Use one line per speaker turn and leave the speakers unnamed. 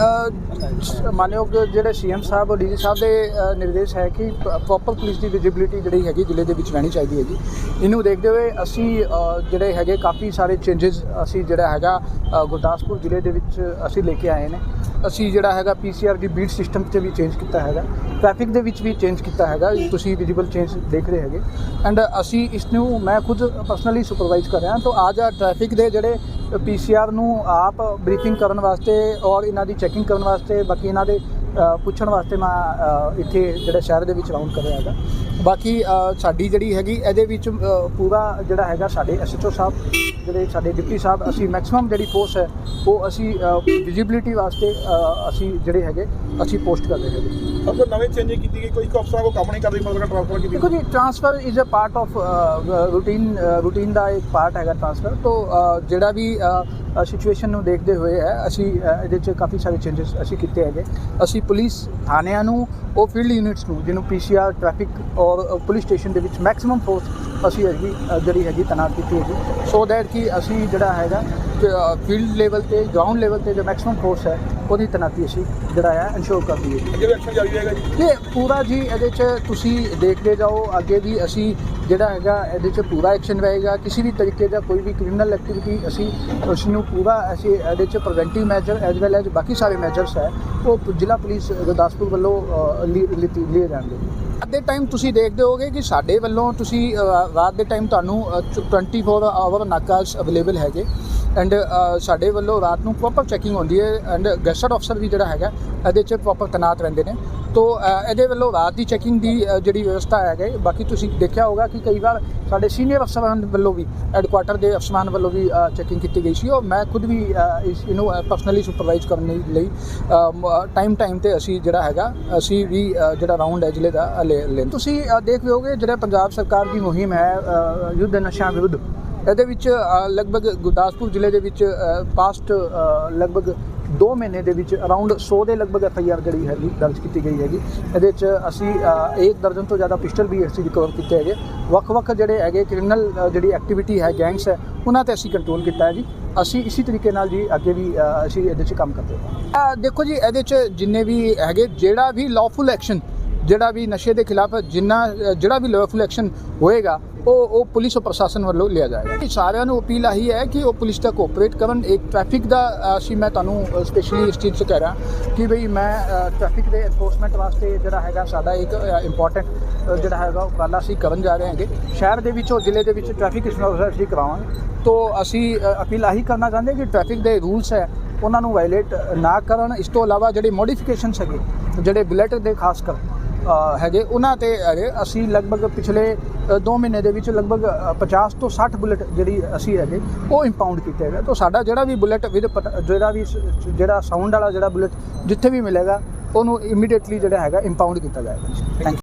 ਅ, ਮਾਨਯੋਗ ਜਿਹੜੇ ਸੀਐਮ ਸਾਹਿਬ ਡੀਜੀ ਸਾਹਿਬ ਦੇ ਨਿਰਦੇਸ਼ ਹੈ ਕਿ ਪ੍ਰੋਪਰ ਪੁਲਿਸ ਦੀ ਵਿਜੀਬਿਲਿਟੀ ਜਿਹੜੀ ਹੈਗੀ ਜ਼ਿਲ੍ਹੇ ਦੇ ਵਿੱਚ ਰਹਿਣੀ ਚਾਹੀਦੀ ਹੈਗੀ। ਇਹਨੂੰ ਦੇਖਦੇ ਹੋਏ ਅਸੀਂ ਜਿਹੜੇ ਹੈਗੇ ਕਾਫੀ ਸਾਰੇ ਚੇਂਜਸ ਅਸੀਂ ਜਿਹੜਾ ਹੈਗਾ ਗੁਰਦਾਸਪੁਰ ਜ਼ਿਲ੍ਹੇ ਦੇ ਵਿੱਚ ਅਸੀਂ ਲੈ ਕੇ ਆਏ ਨੇ। ਅਸੀਂ ਜਿਹੜਾ ਹੈਗਾ ਪੀਸੀਆਰ ਦੀ ਬੀਟ ਸਿਸਟਮ ਤੇ ਵੀ ਚੇਂਜ ਕੀਤਾ ਹੈਗਾ। ਟ੍ਰੈਫਿਕ ਦੇ ਵਿੱਚ ਵੀ ਚੇਂਜ ਕੀਤਾ ਹੈਗਾ। ਤੁਸੀਂ ਵਿਜ਼ੀਬਲ ਚੇਂਜ ਦੇਖ ਰਹੇ ਹੈਗੇ। ਐਂਡ ਅਸੀਂ ਇਸ ਨੂੰ ਮੈਂ ਖੁਦ ਪਰਸਨਲੀ ਸੁਪਰਵਾਈਜ਼ ਕਰ ਰਿਹਾ ਤਾਂ ਅੱਜ ਆ ਟ੍ਰੈਫਿਕ ਦੇ ਜਿਹੜੇ ਪੀਸੀਆਰ ਨੂੰ ਆਪ ਬਰੀਫਿੰਗ ਕਰਨ ਵਾਸਤੇ ਔਰ ਇਹਨਾਂ ਦੀ ਚੈਕਿੰਗ ਕਰਨ ਵਾਸਤੇ ਬਾਕੀ ਇਹਨਾਂ ਦੇ ਪੁੱਛਣ ਵਾਸਤੇ ਮੈਂ ਇੱਥੇ ਜਿਹੜੇ ਸ਼ਹਿਰ ਦੇ ਵਿੱਚ ਰਾਉਂਡ ਕਰ ਰਿਹਾ ਹੈਗਾ। ਬਾਕੀ ਸਾਡੀ ਜਿਹੜੀ ਹੈਗੀ ਇਹਦੇ ਵਿੱਚ ਪੂਰਾ ਜਿਹੜਾ ਹੈਗਾ ਸਾਡੇ ਐਸਐਚਓ ਸਾਹਿਬ ਜਿਹੜੇ ਸਾਡੇ ਡਿਪਟੀ ਸਾਹਿਬ ਅਸੀਂ ਮੈਕਸਿਮਮ ਜਿਹੜੀ ਫੋਰਸ ਹੈ ਉਹ ਅਸੀਂ ਵਿਜ਼ਿਬਿਲਿਟੀ ਵਾਸਤੇ ਅਸੀਂ ਜਿਹੜੇ ਹੈਗੇ ਅਸੀਂ ਪੋਸਟ ਕਰ ਰਹੇ ਹੈਗੇ।
ਤੋਂ ਨਵੇਂ ਚੇਂਜਿੰਗ ਕੀਤੀ ਗਈ? ਕੋਈ ਅਫਸਰਾਂ ਕੋ ਕੰਮ ਨਹੀਂ ਕਰਦੀ ਮਤਲਬ ਟ੍ਰਾਂਸਫਰ ਕੀਤੀ
ਦੇਖੋ ਜੀ transfer is a part of routine routine ਦਾ ਇੱਕ ਪਾਰਟ ਹੈਗਾ ਟ੍ਰਾਂਸਫਰ ਤੋਂ ਜਿਹੜਾ ਵੀ ਸਿਚੁਏਸ਼ਨ ਨੂੰ ਦੇਖਦੇ ਹੋਏ ਹੈ ਅਸੀਂ ਇਹਦੇ 'ਚ ਕਾਫੀ ਸਾਰੇ ਚੇਂਜਸ ਅਸੀਂ ਕੀਤੇ ਹੈਗੇ। ਅਸੀਂ ਪੁਲਿਸ ਥਾਣਿਆਂ ਨੂੰ, ਉਹ ਫੀਲਡ ਯੂਨਿਟਸ ਨੂੰ, ਜਿਹਨੂੰ ਪੀਸੀਆਰ ਟ੍ਰੈਫਿਕ ਔਰ ਪੁਲਿਸ ਸਟੇਸ਼ਨ ਦੇ ਵਿੱਚ ਮੈਕਸਿਮਮ ਫੋਰਸ ਅਸੀਂ ਹੈਗੀ ਜਿਹੜੀ ਹੈਗੀ ਤੈਨਾਤ ਕੀਤੀ ਹੈਗੀ। ਸੋ ਦੈਟ ਕਿ ਅਸੀਂ ਜਿਹੜਾ ਹੈਗਾ ਫੀਲਡ ਲੈਵਲ ਤੇ ਗਰਾਊਂਡ ਲੈਵਲ ਤੇ ਜੋ ਮੈਕਸਿਮਮ ਫੋਰਸ ਹੈ ਉਹਦੀ ਤੈਨਾਤੀ ਅਸੀਂ ਜਿਹੜਾ ਹੈ ਇਨਸ਼ੋਰ ਕਰ ਦਈਏ।
ਅੱਗੇ ਵੀ ਐਕਸ਼ਨ ਜਾਰੀ ਰਹੇਗਾ ਜੀ?
ਇਹ ਪੂਰਾ ਜੀ ਇਹਦੇ 'ਚ ਤੁਸੀਂ ਦੇਖਦੇ ਜਾਓ ਅੱਗੇ ਵੀ ਅਸੀਂ ਜਿਹੜਾ ਹੈਗਾ ਇਹਦੇ 'ਚ ਪੂਰਾ ਐਕਸ਼ਨ ਰਹੇਗਾ। ਕਿਸੇ ਵੀ ਤਰੀਕੇ ਦਾ ਕੋਈ ਵੀ ਕ੍ਰਿਮੀਨਲ ਐਕਟੀਵਿਟੀ ਅਸੀਂ ਉਸ ਨੂੰ ਪੂਰਾ ਅਸੀਂ ਇਹਦੇ 'ਚ preventive measure as well as ਬਾਕੀ ਸਾਰੇ ਮੈਜਰਸ ਹੈ ਉਹ ਜ਼ਿਲ੍ਹਾ ਪੁਲਿਸ ਗੁਰਦਾਸਪੁਰ ਵੱਲੋਂ ਲਿ- ਲਿੱਤੀ- ਲਏ ਜਾਣਗੇ। ਦੇ ਟਾਈਮ ਤੁਸੀਂ ਦੇਖਦੇ ਹੋਗੇ ਕਿ ਸਾਡੇ ਵੱਲੋਂ ਤੁਸੀਂ ਰਾਤ ਦੇ ਟਾਈਮ ਤੁਹਾਨੂੰ ਅ, ਚ- 24 ਆਵਰ ਨਾਕਾਸ ਅਵੇਲੇਬਲ ਹੈਗੇ। ਐਂਡ ਸਾਡੇ ਵੱਲੋਂ ਰਾਤ ਨੂੰ ਪ੍ਰੋਪਰ ਚੈਕਿੰਗ ਹੁੰਦੀ ਹੈ। ਐਂਡ ਗੈਸਟ ਅਫਸਰ ਵੀ ਜਿਹੜਾ ਹੈਗਾ ਇਹਦੇ 'ਚ ਪ੍ਰੋਪਰ ਤੈਨਾਤ ਰਹਿੰਦੇ ਨੇ। ਤੋ ਇਹਦੇ ਵੱਲੋਂ ਰਾਤ ਦੀ ਚੈਕਿੰਗ ਦੀ ਜਿਹੜੀ ਵਿਵਸਥਾ ਹੈਗਾ ਹੈ, ਬਾਕੀ ਤੁਸੀਂ ਦੇਖਿਆ ਹੋਗਾ ਕਿ ਕਈ ਵਾਰ ਸਾਡੇ ਸੀਨੀਅਰ ਅਫਸਰਾਂ ਵੱਲੋਂ ਵੀ ਹੈਡਕੁਆਟਰ ਦੇ ਅਫਸਰਾਂ ਵੱਲੋਂ ਵੀ ਚੈਕਿੰਗ ਕੀਤੀ ਗਈ ਸੀ। ਔਰ ਮੈਂ ਖੁਦ ਵੀ ਇਸ ਇਹਨੂੰ ਪਰਸਨਲੀ ਸੁਪਰਵਾਈਜ਼ ਕਰਨ ਲਈ- ਟਾਈਮ ਟਾਈਮ ਤੇ ਅਸੀਂ ਜਿਹੜਾ ਹੈਗਾ ਅਸੀਂ ਵੀ ਜਿਹੜਾ ਰਾਉਂਡ ਹੈ ਜ਼ਿਲ੍ਹੇ ਦਾ ਅ, ਲੈ ਤੁਸੀਂ ਦੇਖ ਰਹੇ ਹੋਗੇ ਜਿਹੜਾ ਪੰਜਾਬ ਸਰਕਾਰ ਦੀ ਮੁਹਿੰਮ ਹੈ ਯੁੱਧ ਨਸ਼ਿਆਂ ਵਿਰੁੱਧ। ਇਹਦੇ ਵਿੱਚ ਲਗਭਗ ਗੁਰਦਾਸਪੁਰ ਜ਼ਿਲ੍ਹੇ ਦੇ ਵਿੱਚ ਪਾਸਟ ਲਗਭਗ 2 ਮਹੀਨੇ ਦੇ ਵਿੱਚ ਅਰਾਊਂਡ 100 ਦੇ ਲਗਭਗ ਐਫ ਆਈ ਆਰ ਜਿਹੜੀ ਹੈਗੀ ਦਰਜ ਕੀਤੀ ਗਈ ਹੈਗੀ। ਇਹਦੇ 'ਚ ਅਸੀਂ ਇੱਕ ਦਰਜਨ ਤੋਂ ਜ਼ਿਆਦਾ ਪਿਸਟਲ ਵੀ ਅਸੀਂ ਰਿਕਵਰ ਕੀਤੇ ਹੈਗੇ। ਵੱਖ-ਵੱਖ ਜਿਹੜੇ ਹੈਗੇ ਕ੍ਰਿਮੀਨਲ ਜਿਹੜੀ ਐਕਟੀਵਿਟੀ ਹੈ ਗੈਂਗਸ ਹੈ, ਉਹਨਾਂ ਤੇ ਅਸੀਂ ਕੰਟਰੋਲ ਕੀਤਾ ਹੈ ਜੀ। ਅਸੀਂ ਇਸੇ ਤਰੀਕੇ ਨਾਲ ਜੀ ਅੱਗੇ ਵੀ ਅਸੀਂ ਇਹਦੇ 'ਚ ਕੰਮ ਕਰਦੇ ਹਾਂ। ਦੇਖੋ ਜੀ, ਇਹਦੇ 'ਚ ਜਿੰਨੇ ਵੀ ਹੈਗੇ, ਜਿਹੜਾ ਵੀ ਲਾਫੁਲ ਐਕਸ਼ਨ ਜਿਹੜਾ ਵੀ ਨਸ਼ੇ ਦੇ ਖਿਲਾਫ ਜਿੰਨਾ, ਜਿਹੜਾ ਵੀ ਲਾਫੁਲ ਐਕਸ਼ਨ ਹੋਏਗਾ, ਉਹ ਉਹ ਪੁਲਿਸ ਔਰ ਪ੍ਰਸ਼ਾਸਨ ਵੱਲੋਂ ਲਿਆ ਜਾਏਗਾ। ਇਹ ਸਾਰਿਆਂ ਨੂੰ ਅਪੀਲ ਆਹੀ ਹੈ ਕਿ ਉਹ ਪੁਲਿਸ ਦਾ ਕੋਆਪਰੇਟ ਕਰਨ। ਇੱਕ ਟ੍ਰੈਫਿਕ ਦਾ, ਅਸੀਂ ਮੈਂ ਤੁਹਾਨੂੰ ਸਪੈਸ਼ਲੀ ਇਸ ਚੀਜ਼ 'ਚ ਕਹਿ ਰਿਹਾ ਕਿ ਬਈ ਮੈਂ ਟ੍ਰੈਫਿਕ ਦੇ ਐਨਫੋਰਸਮੈਂਟ ਵਾਸਤੇ ਜਿਹੜਾ ਹੈਗਾ ਸਾਡਾ ਇੱਕ ਇੰਪੋਰਟੈਂਟ ਜਿਹੜਾ ਹੈਗਾ ਉਹ ਗੱਲ ਅਸੀਂ ਕਰਨ ਜਾ ਰਹੇ ਹਾਂਗੇ। ਸ਼ਹਿਰ ਦੇ ਵਿੱਚ ਔਰ ਜ਼ਿਲ੍ਹੇ ਦੇ ਵਿੱਚ ਟ੍ਰੈਫਿਕ ਇਨਸਪੈਕਟਰ ਅਸੀਂ ਕਰਾਵਾਂਗੇ। ਤੋਂ ਅਸੀਂ ਅਪੀਲ ਆਹੀ ਕਰਨਾ ਚਾਹੁੰਦੇ ਕਿ ਟ੍ਰੈਫਿਕ ਦੇ ਰੂਲਸ ਹੈ, ਉਹਨਾਂ ਨੂੰ ਵਾਇਲੇਟ ਨਾ ਕਰਨ। ਇਸ ਤੋਂ ਇਲਾਵਾ ਜਿਹੜੇ ਮੋਡੀਫਿਕੇਸ਼ਨਸ ਹੈਗੇ, ਜਿਹੜੇ ਬੁਲੇਟ ਦੇ ਖਾਸ ਕਰ ਹੈਗੇ। ਉਹਨਾਂ ਤੇ ਹੈਗੇ। ਅਸੀਂ ਲਗਭਗ ਪਿਛਲੇ 2 ਮਹੀਨੇ ਦੇ ਵਿੱਚ ਲਗਭਗ ਅ, 50 ਤੋਂ 60 ਬੁਲੇਟ ਜਿਹੜੀ ਅਸੀਂ ਹੈਗੇ ਉਹ ਇੰਪਾਊਂਡ ਕੀਤੇ ਹੈਗੇ। ਤਾਂ ਸਾਡਾ ਜਿਹੜਾ ਵੀ ਬੁਲੇਟ ਵਿਦ ਜਿਹੜਾ ਵੀ ਜਿਹੜਾ ਸਾਊਂਡ ਵਾਲਾ ਜਿਹੜਾ ਬੁਲੇਟ ਜਿੱਥੇ ਵੀ ਮਿਲੇਗਾ ਉਹਨੂੰ ਇਮੀਡੀਏਟਲੀ ਜਿਹੜਾ ਹੈਗਾ ਇੰਪਾਊਂਡ ਕੀਤਾ ਜਾਏਗਾ। ਥੈਂਕ